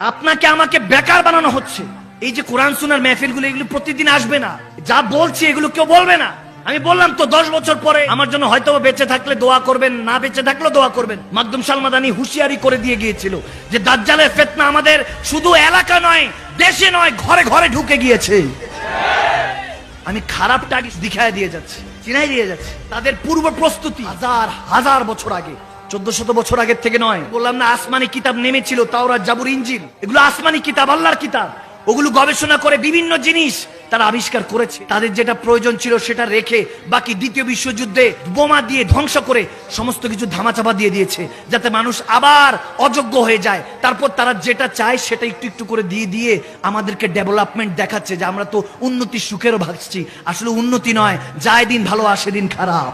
আপনাকে আমাকে বেকার বানানো হচ্ছে। এই যে কোরআন সুনার মেহফিলগুলো, এগুলো প্রতিদিন আসবে না। যা বলছি, এগুলো কেউ বলবে না। আমি বললাম তো, দশ বছর পরে আমার জন্য হয়তো বেঁচে থাকলে দোয়া করবেন, না বেঁচে থাকলেও দোয়া করবেন। মাকদুম সালমাদানি হুঁশিয়ারি করে দিয়ে গিয়েছিল যে, দাজ্জালের ফেতনা আমাদের শুধু এলাকা নয়, দেশে নয়, ঘরে ঘরে ঢুকে গিয়েছে। আমি খারাপটা আগে দেখায় দিয়ে যাচ্ছি চিনাই দিয়ে যাচ্ছি। তাদের পূর্ব প্রস্তুতি, হাজার হাজার বছর আগে। চোদ্দ শত বছর আগের থেকে নয়। বললাম, না, আসমানি কিতাব নেমেছিল তাওরা জাবুর, ইঞ্জিল। এগুলো আসমানি কিতাব, আল্লাহর কিতাব। ওগুলো গবেষণা করে বিভিন্ন জিনিস তারা আবিষ্কার করেছে। তাদের যেটা প্রয়োজন ছিল সেটা রেখে বাকি দ্বিতীয় বিশ্বযুদ্ধে বোমা দিয়ে ধ্বংস করে সমস্ত কিছু ধামাচাপা দিয়ে দিয়েছে, যাতে মানুষ আবার অযোগ্য হয়ে যায়। তারপর তারা যেটা চায় সেটা একটু একটু করে দিয়ে দিয়ে আমাদেরকে ডেভেলপমেন্ট দেখাচ্ছে যে আমরা তো উন্নতি সুখেরও ভাবছি আসলে উন্নতি নয় যায় দিন ভালো আসে দিন খারাপ।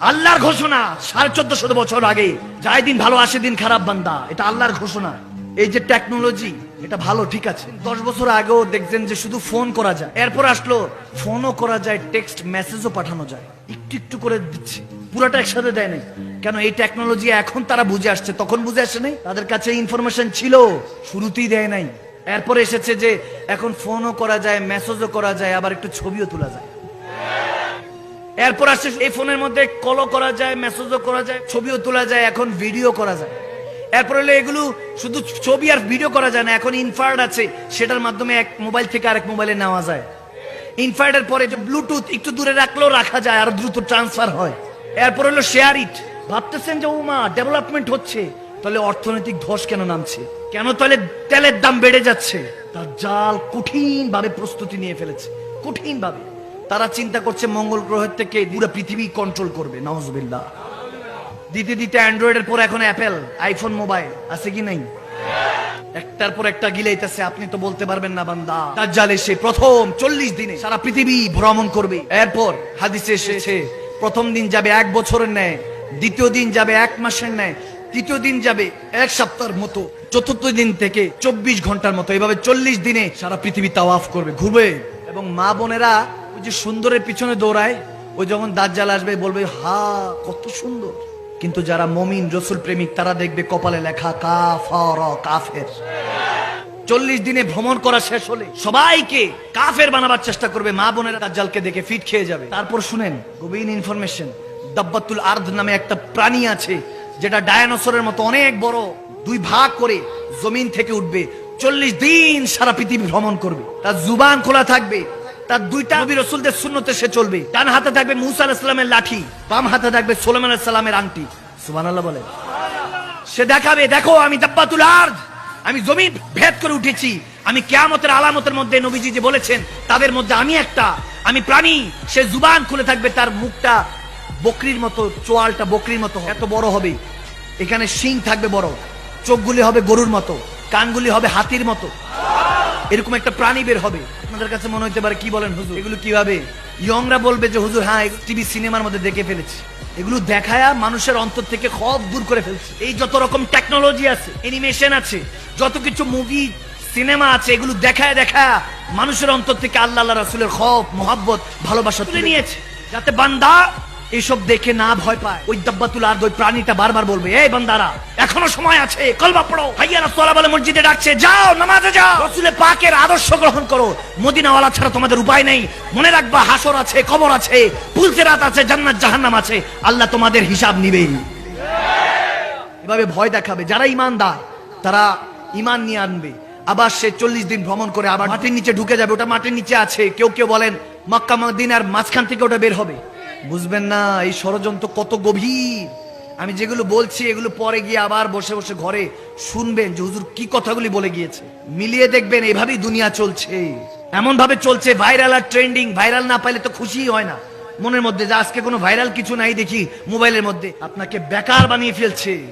আল্লাহর ঘোষণা সাড়ে চোদ্দ শত বছর আগে যায় দিন ভালো, আসে দিন খারাপ, বান্দা। এটা আল্লাহর ঘোষণা। এই যে টেকনোলজি এটা ভালো, ঠিক আছে। দশ বছর আগেও দেখছেন যে শুধু ফোন করা যায়। এরপর আসলো ফোনও করা যায় টেক্সট মেসেজও পাঠানো যায়। একটু একটু করে দিচ্ছে। পুরোটা একসাথে দেয় নাই। কেন, এই টেকনোলজি এখন তারা বুঝে আসছে। তখন বুঝে আসে নাই? তাদের কাছে ইনফরমেশন ছিল, শুরুতেই দেয় নাই। এরপরে এসেছে যে, এখন ফোনও করা যায় মেসেজও করা যায়, আবার একটু ছবিও তোলা যায়। এরপর আসছে এই ফোনের মধ্যে কলও করা যায় মেসেজও করা যায়, ছবিও তোলা যায়, এখন ভিডিও করা যায়। এরপর হলো এগুলো শুধু ছবি আর ভিডিও করা যায় না, এখন ইনফার্ড আছে, সেটার মাধ্যমে এক মোবাইল থেকে আরেক মোবাইলে নেওয়া যায়। ইনফার্ডের পরে ব্লুটুথ একটু দূরে রাখলেও রাখা যায়, আর দ্রুত ট্রান্সফার হয়। এরপর হলো শেয়ার ইট ভাবতেছেন যে উমা ডেভেলপমেন্ট হচ্ছে। তাহলে অর্থনৈতিক ধস কেন নামছে? কেন তাহলে তেলের দাম বেড়ে যাচ্ছে? তার জাল কঠিন ভাবে প্রস্তুতি নিয়ে ফেলেছে। কঠিন ভাবে তারা চিন্তা করছে মঙ্গল গ্রহের থেকে পুরো পৃথিবী কন্ট্রোল করবে নওয়াজবিল্লাহ দিতে দিতে অ্যান্ড্রয়েডের পর এখন অ্যাপেল, আইফোন মোবাইল, আছে কি নাই? একটার পর একটা গিলাইতেছে, আপনি তো বলতে পারবেন না, বান্দা। দাজ্জাল এসে প্রথম চল্লিশ দিনে সারা পৃথিবী ভ্রমণ করবে। এরপর হাদিসে এসেছে, প্রথম দিন যাবে এক বছরের ন্যায়, দ্বিতীয় দিন যাবে এক মাসের ন্যায়, তৃতীয় দিন যাবে এক সপ্তাহের মতো, চতুর্থ দিন থেকে চব্বিশ ঘণ্টার মতো। এভাবে চল্লিশ দিনে সারা পৃথিবী তাওয়াফ করবে, ঘুরবে। এবং মা বোনেরা ওই যে সুন্দরের পিছনে দৌড়ায়, ওই যখন দাজ্জাল আসবে, বলবে, হা, কত সুন্দর। কিন্তু যারা মমিন, রসুল প্রেমিক, তারা দেখবে কপালে লেখা কাফর কাফের। চল্লিশ দিনে ভ্রমণ করা শেষ হলে সবাইকে কাফের বানাবার চেষ্টা করবে, মা বোনেরা দাজ্জালকে দেখে ফিট খেয়ে যাবে। তারপর শুনেন, গভীর ইনফরমেশন দাব্বাতুল আর্ধ নামে একটা প্রাণী আছে, যেটা ডায়নোসরের মতো অনেক বড়, দুই ভাগ করে জমিন থেকে উঠবে। চল্লিশ দিন সারা পৃথিবী ভ্রমণ করবে। তার জুবান খোলা থাকবে তার দুইটা নবী রসুলদের শূন্যতে সে চলবে। ডান হাতে থাকবে মুসা আলাহিসামের লাঠি, বাম হাতে থাকবে সোলেমান সালামের আংটি। সুবান বলে। সে দেখাবে, দেখো, আমি দাব্বাতুল আর্ধ আমি জমিন ভেদ করে উঠেছি। আমি কেয়ামতের আলামতের মধ্যে নবীজি যে বলেছেন, তাদের মধ্যে আমি একটা। আমি প্রাণী, সে জুবান খুলে থাকবে, তার মুখটা বকরির মতো, চোয়ালটা বকরির মতো এত বড় হবে। এখানে শিং থাকবে বড়। চোখগুলি হবে গরুর মতো। কানগুলি হবে হাতির মতো। এরকম একটা প্রাণী বের হবে। আপনাদের কাছে মনে হতে পারে কি বলেন হুজুর? এগুলো কীভাবে? ইয়ংরা বলবে যে হুজুর হ্যাঁ টিভি সিনেমার মধ্যে দেখে ফেলেছি। এগুলো দেখায়া মানুষের অন্তর থেকে খব দূর করে ফেলছে। এই যত রকম টেকনোলজি আছে অ্যানিমেশন আছে যত কিছু মুভি সিনেমা আছে এগুলো দেখায় দেখায় মানুষের অন্তর থেকে আল্লাহ আল্লাহ রাসুলের খব মোহাব্বত ভালোবাসা তুলে নিয়েছে। যাতে বান্দা এসব দেখে না ভয় পায়। ওই দাব্বাতুল আর ওই প্রাণীটা বারবার বলবে, এই বান্দারা, এখনও সময় আছে, কলবা পড়ো। ভাইয়া রাসূলা বলে মসজিদে ডাকছে, যাও, নামাজে যাও। রাসূলের পাকের আদর্শ গ্রহণ করো। মদিনাওয়ালা ছাড়া তোমাদের উপায় নেই। মনে রাখবা, হাসর আছে, কবর আছে পুলসিরাত আছে, জান্নাত, জাহান্নাম আছে। আল্লাহ তোমাদের হিসাব নিবেই। এভাবে ভয় দেখাবে। যারা ইমানদার তারা ইমান নিয়ে আনবে। আবার সে চল্লিশ দিন ভ্রমণ করে আবার মাটির নিচে ঢুকে যাবে। ওটা মাটির নিচে আছে। কেউ কেউ বলেন, মক্কা, মদিনার মাঝখান থেকে ওটা বের হবে। বুঝবেন না, এই ষড়যন্ত্র কত গভীর। আমি যেগুলো বলছি, এগুলো পরে গিয়ে আবার বসে বসে ঘরে শুনবেন যে হুজুর কি কথাগুলি বলে গিয়েছে। মিলিয়ে দেখবেন এভাবেই দুনিয়া চলছে। এমন ভাবে চলছে, ভাইরাল আর ট্রেন্ডিং। ভাইরাল না পাইলে তো খুশি হয় না। মনের মধ্যে যে আজকে কোনো ভাইরাল কিছু নাই দেখি, মোবাইলের মধ্যে আপনাকে বেকার বানিয়ে ফেলছে।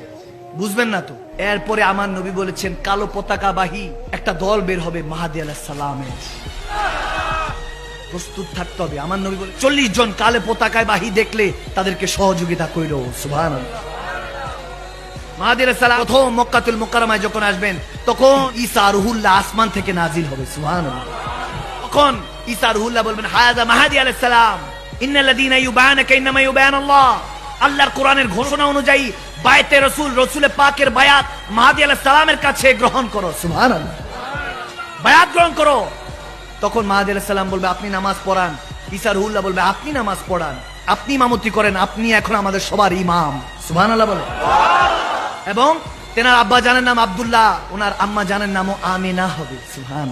বুঝবেন না তো? এরপরে আমার নবী বলেছেন, কালো পতাকা বাহী একটা দল বের হবে মাহাদি আলাহ সালামের। প্রস্তুত থাকতে হবে। আমার নবী বলে, চল্লিশ জন কালে পতাকায় বাহি দেখলে তাদেরকে সহযোগিতা কইল সুভান মাহাদির সালাম। প্রথম মক্কাতুল মোকারমায় যখন আসবেন, তখন ঈসা রুহুল্লাহ আসমান থেকে নাজিল হবে। সুভান তখন ঈসা রুহুল্লাহ বলবেন হায়াজা মাহাদি আলাইহিস সালাম ইন্নাল্লাযীনা ইউবানাকা ইন্নামা ইউবান আল্লাহ আল্লাহর কোরআনের ঘোষণা অনুযায়ী বায়তে রসুল, রসুলে পাকের বায়াত মাহাদি আলাহ সালামের কাছে গ্রহণ করো। সুহান বায়াত গ্রহণ করো। তখন মাহাদ আলাহিসাল্লাম বলবে, আপনি নামাজ পড়ান। ইসার উল্লাহ বলবে, আপনি নামাজ পড়ান। আপনি ইমামতি করেন, আপনি এখন আমাদের সবার ইমাম। সুহান আল্লাহ বলে। এবং তেনার আব্বা জানের নাম আবদুল্লাহ, ওনার আম্মা জানের নামও আমিনা হবে। সুহান